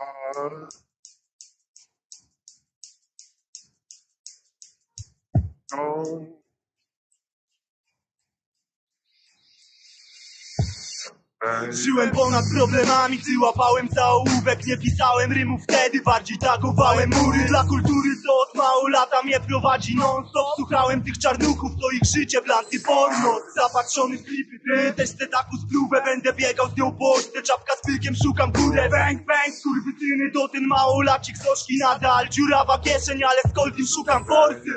are gone. Żyłem ponad problemami, gdy łapałem za ołówek Nie pisałem rymów wtedy, bardziej tagowałem mury Dla kultury, mało lata mnie prowadzi non-stop. Słuchałem tych czarnuchów, to ich życie, blanty porno. Zapatrzony w klipy, ty też taką spluwę Będę biegał z nią po czapka z pykiem, szukam górę Bang, bang, skurwysyny, to ten małolacik Soszki nadal, dziurawa kieszeń, ale z Colvin szukam forsy.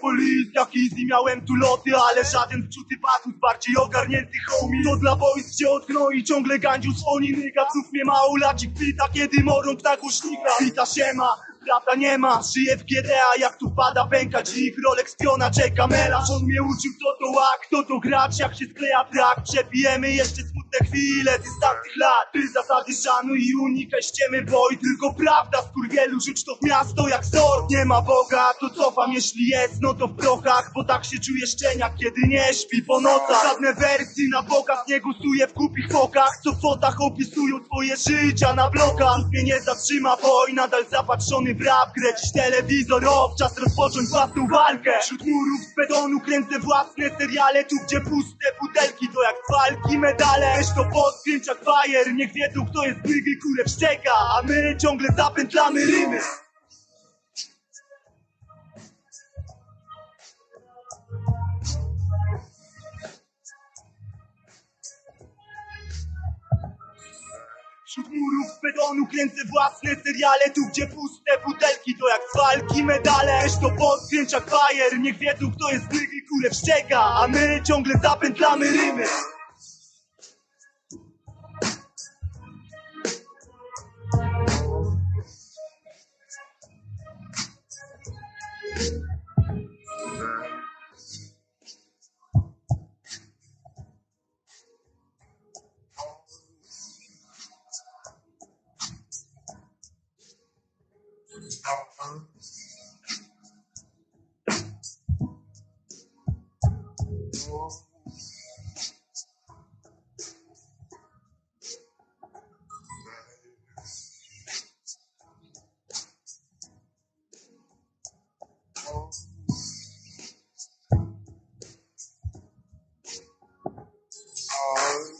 Police, jak easy miałem tu loty Ale żaden wczuty patus, bardziej ogarnięty homie. To dla boys, gdzie odgnoi ciągle gandziu swoni Nyga, znów mnie małolacik pyta, kiedy morąg na głośnika. Wita siema, Brata nie ma, żyję w GTA Jak tu pada pęka dzik, Rolex piona czeka melarz. On mnie uczył kto to łak, kto to gracz. Jak się skleja trak, przepijemy jeszcze smutne chwile Z tamtych lat, ty zasady szanuj i unikaj ściemy Boj, tylko prawda, skurwielu rzuć to w miasto jak sort Nie ma Boga, to cofam, jeśli jest, no to w prochach Bo tak się czuję szczeniak, kiedy nie śpi po nocach. Żadne wersy na pokaz, nie głosuję w kupich fokach. Co w fotach opisują twoje życia na blokach. Nic mnie nie zatrzyma, boj, nadal zapatrzony w rap Grę. Dziś telewizor czas rozpocząć własną walkę. Wśród murów z betonu kręcę własne seriale Tu gdzie puste butelki to jak walki medale To podpięć jak fajer, niech wiedzą kto jest bygy, kurę szczeka A my ciągle zapętlamy rymy. Wśród murów z betonu kręcę własne seriale Tu gdzie puste butelki to jak walki medale. To podpięć jak fajer, niech wiedzą kto jest bygy, kurę szczeka A my ciągle zapętlamy rymy Oh.